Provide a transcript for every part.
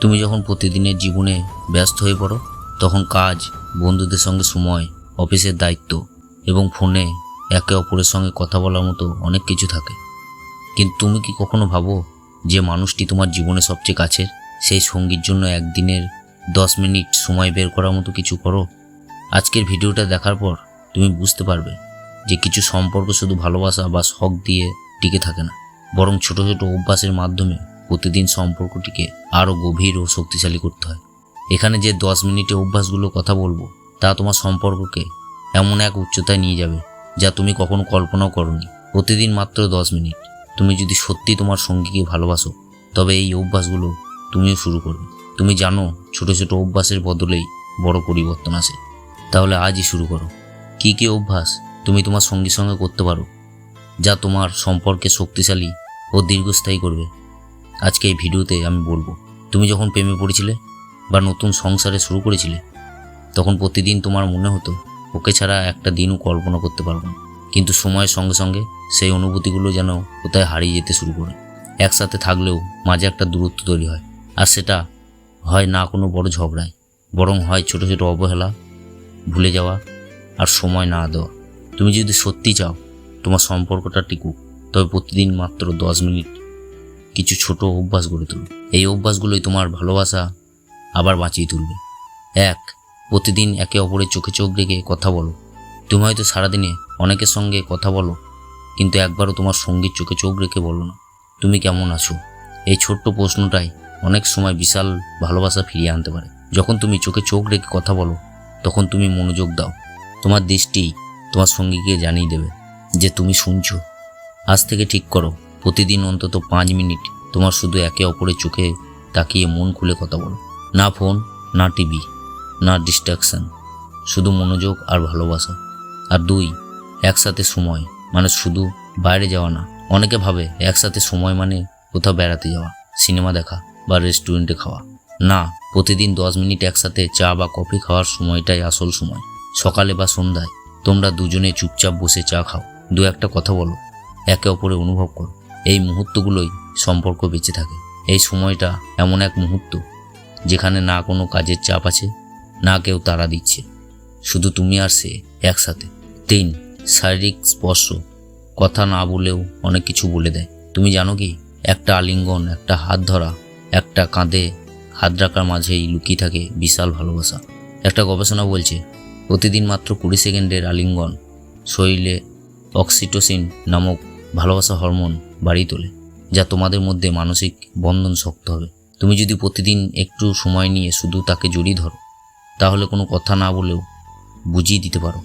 তুমি যখন প্রতিদিনের জীবনে ব্যস্ত হয়ে পড়ো, তখন কাজ, বন্ধুদের সঙ্গে সময়, অফিসের দায়িত্ব এবং ফোনে একে অপরের সঙ্গে কথা বলার মতো অনেক কিছু থাকে। কিন্তু তুমি কি কখনো ভাবো যে মানুষটি তোমার জীবনে সবচেয়ে কাছের? সেই সঙ্গীর জন্য একদিনের দশ মিনিট সময় বের করার মতো কিছু করো? আজকের ভিডিওটা দেখার পর তুমি বুঝতে পারবে যে কিছু সম্পর্ক শুধু ভালোবাসা বা শখ দিয়ে টিকে থাকে না, বরং ছোট ছোট অভ্যাসের মাধ্যমে প্রতিদিন সম্পর্কটিকে আরও গভীর ও শক্তিশালী করতে হয়। এখানে যে দশ মিনিটে অভ্যাসগুলো কথা বলব, তা তোমার সম্পর্ককে এমন এক উচ্চতায় নিয়ে যাবে, যা তুমি কখনো কল্পনাও করনি। প্রতিদিন মাত্র দশ মিনিট। তুমি যদি সত্যি তোমার সঙ্গীকে ভালোবাসো, তবে এই অভ্যাসগুলো তুমিও শুরু করবে। তুমি জানো, ছোট ছোট অভ্যাসের বদলেই বড় পরিবর্তন আসে। তাহলে আজই শুরু করো। কী কী অভ্যাস তুমি তোমার সঙ্গীর সঙ্গে করতে পারো, যা তোমার সম্পর্কে শক্তিশালী ও দীর্ঘস্থায়ী করবে? আজকে এই ভিডিওতে আমি বলব, তুমি যখন প্রেমে পড়েছিলে বা নতুন সংসারে শুরু করেছিলে, তখন প্রতিদিন তোমার মনে হতো, ওকে ছাড়া একটা দিনও কল্পনা করতে পারব না। কিন্তু সময়ের সঙ্গে সঙ্গে সেই অনুভূতিগুলো যেন কোথায় হারিয়ে যেতে শুরু করে। একসাথে থাকলেও মাঝে একটা দূরত্ব তৈরি হয়। আর সেটা হয় না কোনো বড় ঝগড়ায়, বরং হয় ছোট ছোট অবহেলা, ভুলে যাওয়া আর সময় না দেওয়া। তুমি যদি সত্যি চাও, তোমার সম্পর্কটা টিকুক, তবে প্রতিদিন মাত্র দশ মিনিট কিছু ছোট অভ্যাস গড়ে তুলো। এই অভ্যাসগুলোই তোমার ভালোবাসা আবার বাঁচিয়ে তুলবে। এক, প্রতিদিন একে অপরের চোখে চোখ রেখে কথা বলো। তুমি হয়তো সারাদিনে অনেকের সঙ্গে কথা বলো, কিন্তু একবারও তোমার সঙ্গীর চোখে চোখ রেখে বলো না। তুমি কেমন আছো? এই ছোট্ট প্রশ্নটাই অনেক সময় বিশাল ভালোবাসা ফিরিয়ে আনতে পারে। যখন তুমি চোখে চোখ রেখে কথা বলো, তখন তুমি মনোযোগ দাও। তোমার দৃষ্টি তোমার সঙ্গীকে জানিয়ে দেবে যে তুমি শুনছো। আজ থেকে ঠিক করো। প্রতিদিন অন্তত পাঁচ মিনিট তোমার শুধু একে অপরের চোখে তাকিয়ে মন খুলে কথা বলো। না ফোন, না টিভি, না ডিস্ট্রাকশন, শুধু মনোযোগ আর ভালোবাসা। আর দুই, একসাথে সময় মানে শুধু বাইরে যাওয়া না। অনেকে ভাবে একসাথে সময় মানে কোথাও বেড়াতে যাওয়া, সিনেমা দেখা বা রেস্টুরেন্টে খাওয়া। না, প্রতিদিন দশ মিনিট একসাথে চা বা কফি খাওয়ার সময়টাই আসল সময়। সকালে বা সন্ধ্যায় তোমরা দুজনে চুপচাপ বসে চা খাও। দু একটা কথা বলো, একে অপরে অনুভব করো। এই মুহূর্তগুলোই সম্পর্ক বেঁচে থাকে। এই সময়টা এমন এক মুহূর্ত যেখানে না কোনো কাজের চাপ আছে, না কেউ তাড়া দিচ্ছে। শুধু তুমি আর সে একসাথে। তিন, শারীরিক স্পর্শ। কথা না বলেও অনেক কিছু বলে দেয়। তুমি জানো কি? একটা আলিঙ্গন, একটা হাত ধরা, একটা কাঁধে হাত রাখার মাঝেই লুকিয়ে থাকে বিশাল ভালোবাসা। একটা গবেষণা বলছে, প্রতিদিন মাত্র কুড়ি সেকেন্ডের আলিঙ্গন শরীরে অক্সিটোসিন নামক ভালোবাসা হরমোন বাড়িয়ে তোলে, যা তোমাদের মধ্যে মানসিক বন্ধন শক্ত হবে। তুমি যদি প্রতিদিন একটু সময় নিয়ে শুধু তাকে জড়িয়ে ধরো, তাহলে কোনো কথা না বলেও বুঝিয়ে দিতে পারো।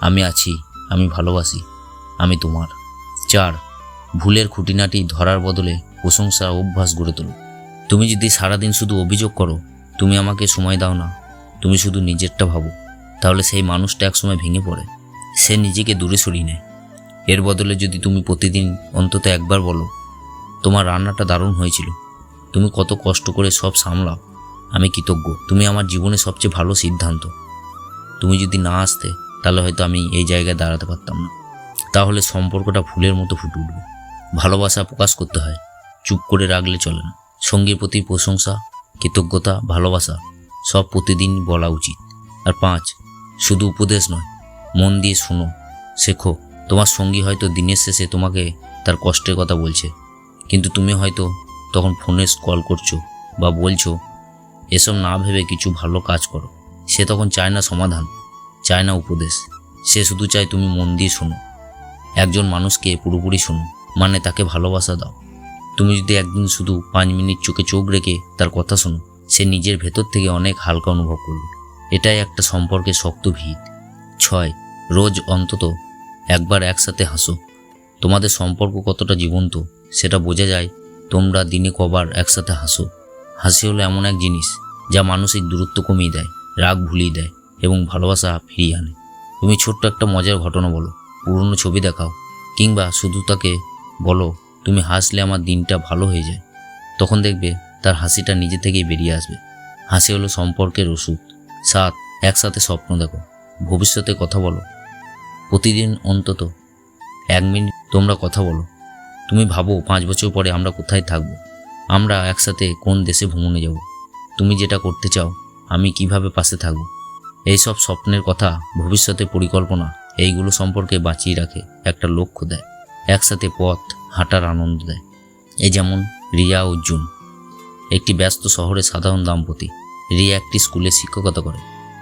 আমি আছি, আমি ভালোবাসি, আমি তোমার। চার, ভুলের খুঁটিনাটি ধরার বদলে প্রশংসা অভ্যাস গড়ে তোলো। তুমি যদি সারাদিন শুধু অভিযোগ করো, তুমি আমাকে সময় দাও না, তুমি শুধু নিজেরটা ভাবো, তাহলে সেই মানুষটা একসময় ভেঙে পড়ে। সে নিজেকে দূরে সরিয়ে নেয়। এর বদলে যদি তুমি প্রতিদিন অন্তত একবার বলো, তোমার রান্নাটা দারুণ হয়েছিল। তুমি কত কষ্ট করে সব সামলাও। আমি কৃতজ্ঞ, তুমি আমার জীবনে সবচেয়ে ভালো সিদ্ধান্ত। তুমি যদি না আসতে, তাহলে হয়তো আমি এই জায়গায় দাঁড়াতে পারতাম না। তাহলে সম্পর্কটা ফুলের মতো ফুটে উঠবে। ভালোবাসা প্রকাশ করতে হয়। চুপ করে রাখলে চলে না। সঙ্গীর প্রতি প্রশংসা, কৃতজ্ঞতা, ভালোবাসা, সব প্রতিদিন বলা উচিত। আর পাঁচ, শুধু উপদেশ নয়, মন দিয়ে শোনো, শেখো। তোমার সঙ্গী হয়তো দিনের শেষে তোমাকে তার কষ্টের কথা বলছে। কিন্তু তুমি হয়তো তখন ফোনে কল করছ বা বলছো, এসব না ভেবে কিছু ভালো কাজ করো। সে তখন চায় না সমাধান, চায় না উপদেশ। সে শুধু চায় তুমি মন দিয়ে শোনো। একজন মানুষকে পুরোপুরি শোনো মানে তাকে ভালোবাসা দাও। তুমি যদি একদিন শুধু পাঁচ মিনিট চোখে চোখ রেখে তার কথা শোনো, সে নিজের ভেতর থেকে অনেক হালকা অনুভব করবে। এটাই একটা সম্পর্কে শক্ত ভিত। ছয়, রোজ অন্তত একবার একসাথে হাসো। তোমাদের সম্পর্ক কতটা জীবন্ত, সেটা বোঝা যায়, তোমরা দিনে কবার একসাথে হাসো। হাসি হলো এমন এক জিনিস, যা মানসিক দূরত্ব কমিয়ে দেয়, রাগ ভুলিয়ে দেয় এবং ভালোবাসা ফিরিয়ে আনে। তুমি ছোট্ট একটা মজার ঘটনা বলো, পুরনো ছবি দেখাও, কিংবা শুধু তাকে বলো, তুমি হাসলে আমার দিনটা ভালো হয়ে যায়। তখন দেখবে তার হাসিটা নিজে থেকেই বেরিয়ে আসবে। হাসি হলো সম্পর্কের ওষুধ। সাত, একসাথে স্বপ্ন দেখো। ভবিষ্যতে কথা বলো। প্রতিদিন অন্তত এক মিনিট তোমরা কথা বলো। তুমি ভাবো পাঁচ বছর পরে আমরা কোথায় থাকব? আমরা একসাথে কোন দেশে ভ্রমণে যাব? তুমি যেটা করতে চাও, আমি কীভাবে পাশে থাকব? এই সব স্বপ্নের কথা ভবিষ্যতে পরিকল্পনা, এইগুলো সম্পর্কে বাঁচিয়ে রাখে একটা লক্ষ্য দেয়, একসাথে পথ হাঁটার আনন্দ দেয়। এ যেমন রিয়া অর্জুন একটি ব্যস্ত শহরে সাধারণ দাম্পতি। রিয়া একটি স্কুলে শিক্ষকতা করে,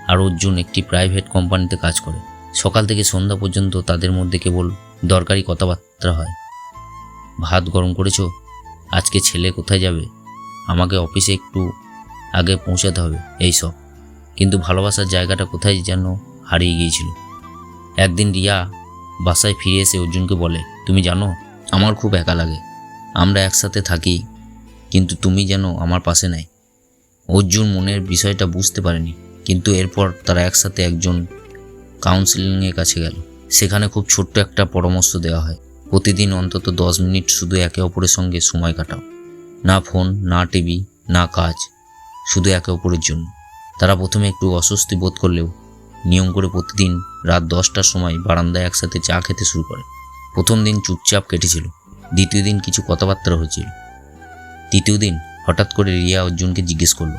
আর অর্জুন একটি প্রাইভেট কোম্পানিতে কাজ করে। সকাল থেকে সন্ধ্যা পর্যন্ত তাদের মধ্যে কেবল দরকারি কথাবার্তা হয়। ভাত গরম করেছ? আজকে ছেলে কোথায় যাবে? আমাকে অফিসে একটু আগে পৌঁছাতে হবে এইসব কিন্তু ভালোবাসার জায়গাটা কোথায় যেন হারিয়ে গিয়েছিল। একদিন রিয়া বাসায় ফিরে এসে অর্জুনকে বলে, তুমি জানো, আমার খুব একা লাগে। আমরা একসাথে থাকি, কিন্তু তুমি যেন আমার পাশে নাই। অর্জুন মনের বিষয়টা বুঝতে পারেনি, কিন্তু এরপর তারা একসাথে একজন কাউন্সিলিংয়ের কাছে গেল। সেখানে খুব ছোট্ট একটা পরামর্শ দেওয়া হয়। প্রতিদিন অন্তত দশ মিনিট শুধু একে অপরের সঙ্গে সময় কাটাও। না ফোন, না টিভি, না কাজ, শুধু একে অপরের জন্য। তারা প্রথমে একটু অস্বস্তি বোধ করলেও নিয়ম করে প্রতিদিন রাত দশটার সময় বারান্দায় একসাথে চা খেতে শুরু করে। প্রথম দিন চুপচাপ কেটেছিল। দ্বিতীয় দিন কিছু কথাবার্তা হয়েছিল। তৃতীয় দিন হঠাৎ করে রিয়া অর্জুনকে জিজ্ঞেস করল,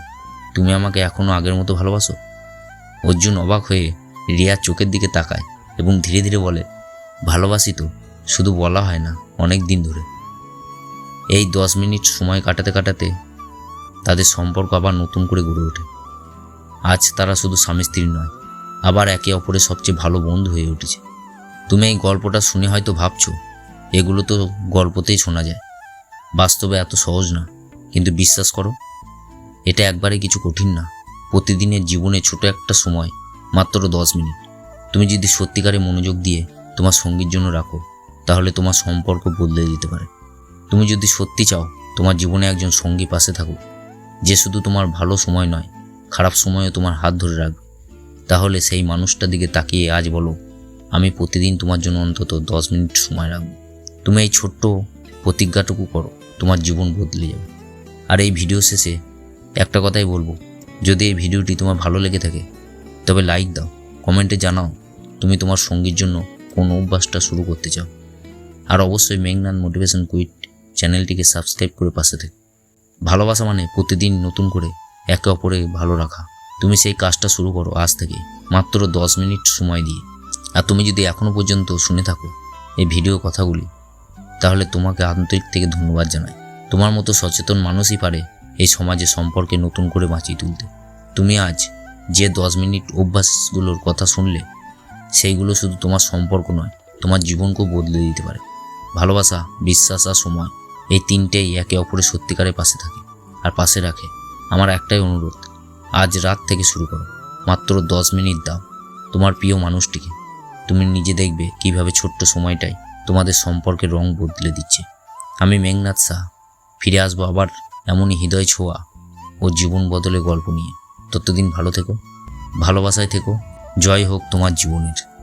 তুমি আমাকে এখনও আগের মতো ভালোবাসো? অর্জুন অবাক হয়ে রিয়ার চোখের দিকে তাকায় এবং ধীরে ধীরে বলে, ভালোবাসি তো, শুধু বলা হয় না, অনেক দিন ধরে। এই দশ মিনিট সময় কাটাতে কাটাতে তাদের সম্পর্ক আবার নতুন করে গড়ে ওঠে। আজ তারা শুধু স্বামী স্ত্রী নয়, আবার একে অপরের সবচেয়ে ভালো বন্ধু হয়ে উঠেছে। তুমি এই গল্পটা শুনে হয়তো ভাবছ, এগুলো তো গল্পতেই শোনা যায়। বাস্তবে এত সহজ না, কিন্তু বিশ্বাস করো, এটা একবারে কিছু কঠিন না। প্রতিদিনের জীবনে ছোট একটা সময় মাত্র দশ মিনিট। তুমি যদি সত্যিকারে মনোযোগ দিয়ে তোমার সঙ্গীর জন্য রাখো, তাহলে তোমার সম্পর্ক বদলে দিতে পারে। তুমি যদি সত্যি চাও তোমার জীবনে একজন সঙ্গী পাশে থাকুক, যে শুধু তোমার ভালো সময় নয়, খারাপ সময়ও তোমার হাত ধরে রাখবে, তাহলে সেই মানুষটার দিকে তাকিয়ে আজ বলো, আমি প্রতিদিন তোমার জন্য অন্তত দশ মিনিট সময় রাখব। তুমি এই ছোট্ট প্রতিজ্ঞাটুকু করো, তোমার জীবন বদলে যাবে। আর এই ভিডিও শেষে একটা কথাই বলব, যদি এই ভিডিওটি তোমার ভালো লেগে থাকে তবে লাইক দাও কমেন্টে জানাও তুমি তোমার সঙ্গীর জন্য কোন অভ্যাসটা শুরু করতে চাও। আর অবশ্যই মেঘনাথ মোটিভেশন কুইট চ্যানেলটিকে সাবস্ক্রাইব করে পাশে থেকে। ভালোবাসা মানে প্রতিদিন নতুন করে একে অপরে ভালো রাখা। তুমি সেই কাজটা শুরু করো আজ থেকে মাত্র দশ মিনিট সময় দিয়ে। আর তুমি যদি এখনও পর্যন্ত শুনে থাকো এই ভিডিও কথাগুলি, তাহলে তোমাকে আন্তরিক থেকে ধন্যবাদ জানাই। তোমার মতো সচেতন মানুষই পারে এই সমাজে সম্পর্কে নতুন করে বাঁচিয়ে তুলতে। তুমি আজ যে দশ মিনিট অভ্যাসগুলোর কথা শুনলে, সেইগুলো শুধু তোমার সম্পর্ক নয়, তোমার জীবনকেও বদলে দিতে পারে। ভালোবাসা, বিশ্বাস আর সময়, এই তিনটেই একে অপরের সত্যিকারের পাশে থাকে। আর পাশে রাখে আমার একটাই অনুরোধ, আজ রাত থেকে শুরু করো। মাত্র দশ মিনিট দাও তোমার প্রিয় মানুষটিকে। তুমি নিজে দেখবে কীভাবে ছোট্ট সময়টাই তোমাদের সম্পর্কের রং বদলে দিচ্ছে। আমি মেঘনাথ শাহ ফিরে আসব আবার এমনই হৃদয় ছোঁয়া ও জীবন বদলে গল্প নিয়ে। ততদিন ভালো থেকো ভালোবাসায় থেকো জয় হোক তোমার জীবনের।